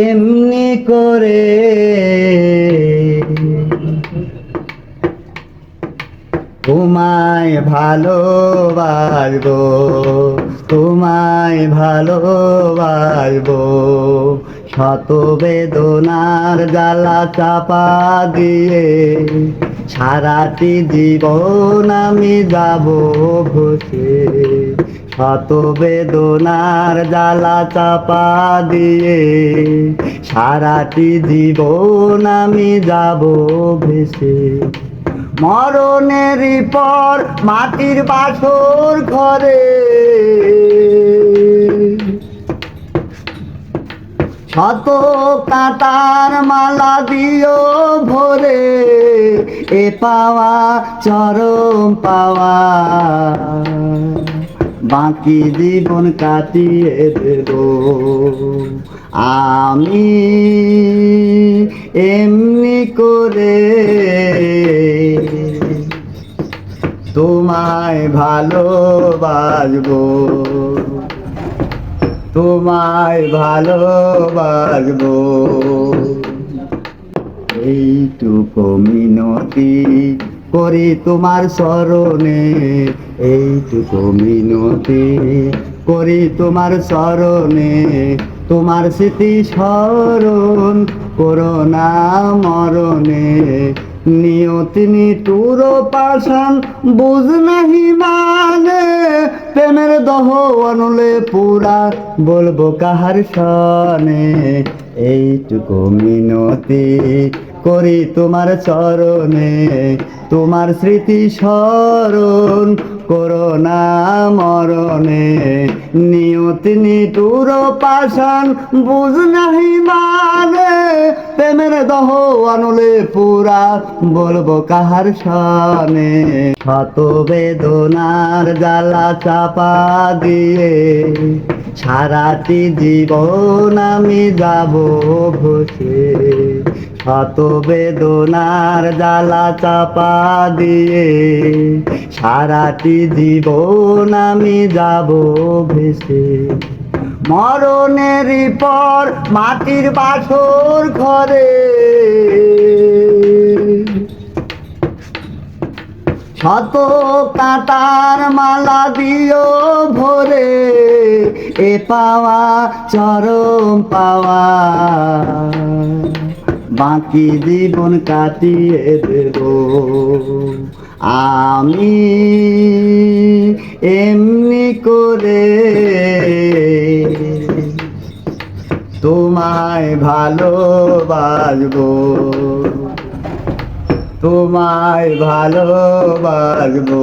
এমনি করে তোমায় ভালোবাসবো তোমায় ভালোবাসবো। শত বেদনার জ্বালা চাপা দিয়ে সারাটি জীবন আমি যাব ভসে শত বেদনার জ্বালা চাপা দিয়ে সারাটি জীবন আমি যাব ভেসে। মরণের পর মাটির বাসর ঘরে। শত কাটার মালা দিও ভরে, এ পাওয়া, চরম পাওয়া। বাকি জীবন কাটিয়ে দেব। আমি এমনি করে তোমায় ভালোবাসবো। তোমায় ভালোবাসবো। এইটুকু মিনতি করি তোমার স্মরণে এইটুকু মিনতি। করি তোমার স্মরণে তোমার স্মৃতি স্মরণ করোনা মরণে। নিয়তি নিটুর পাশান বুঝ নাহি মানে। প্রেমের দহ অনুলে পুরা, বলব কাহার সনে। এইটুকু মিনতি। করি তোমার চরণে, তোমার স্মৃতি স্মরণ করোনা মরণে। নিয়তি নিটুর পাশান বুঝ নাহি মানে প্রেমের দহ আনলে পুরা বলব কাহার সনে শত বেদনার জ্বালা চাপা দিয়ে সারাটি জীবন আমি যাব ভসে শত বেদনার জ্বালা চাপা দিয়ে সারাটি জীবন আমি যাব ভেসে। মরণের পর মাটির বাসর ঘরে। শত কাটার মালা দিও ভরে, এ পাওয়া, চরম পাওয়া। বাকি জীবন কাটিয়ে দেব। আমি এমনি করে তোমায় ভালোবাসবো। তোমায় ভালোবাসবো।